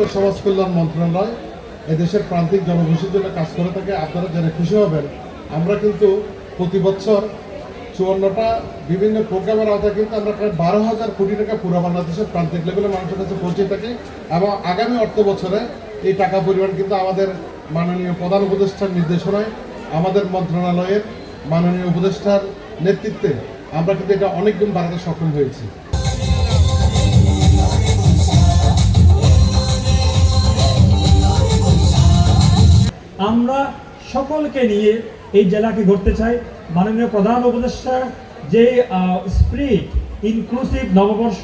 ও সমাজ কল্যাণ মন্ত্রণালয় এদেশের প্রান্তিক জনগোষ্ঠীর জন্য কাজ করে থাকে, আপনারা জেনে খুশি হবেন। আমরা কিন্তু প্রতি বছর চুয়ান্নটা বিভিন্ন প্রোগ্রামের আওতায় কিন্তু আমরা প্রায় বারো হাজার কোটি টাকা পুরো বাংলাদেশের প্রান্তিক লেভেলে মানুষের কাছে পৌঁছে থাকি এবং আগামী অর্থ বছরে এই টাকা পরিমাণ কিন্তু আমাদের মাননীয় প্রধান উপদেষ্টার নির্দেশনায় আমাদের মন্ত্রণালয়ের মাননীয় উপদেষ্টার নেতৃত্বে আমরা কিন্তু এটা অনেক গুণ বাড়াতে সক্ষম হয়েছি। আমরা সকলকে নিয়ে এই জেলাকে গড়তে চাই। মাননীয় প্রধান উপদেষ্টা, যে স্প্রিট ইনক্লুসিভ নববর্ষ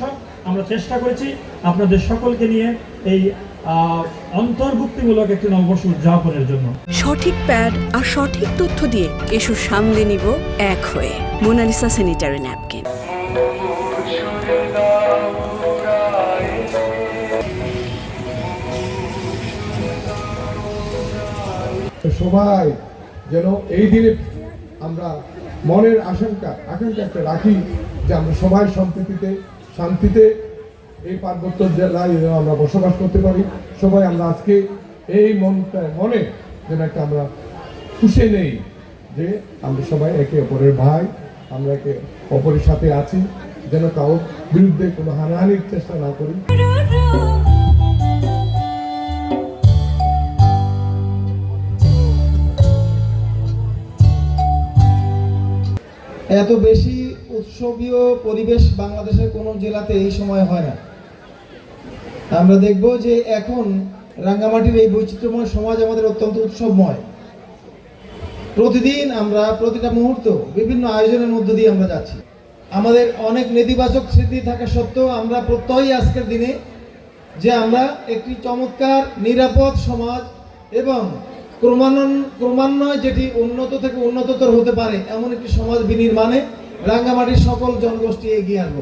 আমরা চেষ্টা করেছি, আপনাদের সকলকে নিয়ে এই অন্তর্ভুক্তিমূলক একটি নববর্ষ উদযাপনের জন্য। সঠিক প্যাড আর সঠিক তথ্য দিয়ে এসো সামলে নিব এক হয়ে। Monalisa sanitary napkin. তো সবাই যেন এই দিনে আমরা মনের আশঙ্কা, আকাঙ্ক্ষা একটা রাখি যে আমরা সবাই সম্প্রীতিতে, শান্তিতে এই পার্বত্য জেলায় যেন আমরা বসবাস করতে পারি। সবাই আমরা আজকে এই মনটা, মনে যেন একটা আমরা খুশি নেই যে আমরা সবাই একে অপরের ভাই, আমরা একে অপরের সাথে আছি, যেন কারোর বিরুদ্ধে কোনো হানাহানির চেষ্টা না করি। এত বেশি উৎসবীয় পরিবেশ বাংলাদেশের কোনো জেলাতে এই সময় হয় না। আমরা দেখব যে এখন রাঙ্গামাটির এই বৈচিত্র্যময় সমাজ আমাদের অত্যন্ত উৎসবময়। প্রতিদিন আমরা প্রতিটা মুহূর্ত বিভিন্ন আয়োজনের মধ্য দিয়ে আমরা যাচ্ছি। আমাদের অনেক নেতিবাচক স্মৃতি থাকা সত্ত্বেও আমরা প্রত্যয়ই আজকের দিনে যে আমরা একটি চমৎকার, নিরাপদ সমাজ এবং ক্রমান্বয়, ক্রমান্বয়ে যেটি উন্নত থেকে উন্নততর হতে পারে এমন একটি সমাজ বিনির্মাণে রাঙ্গামাটির সকল জনগোষ্ঠী এগিয়ে আসব।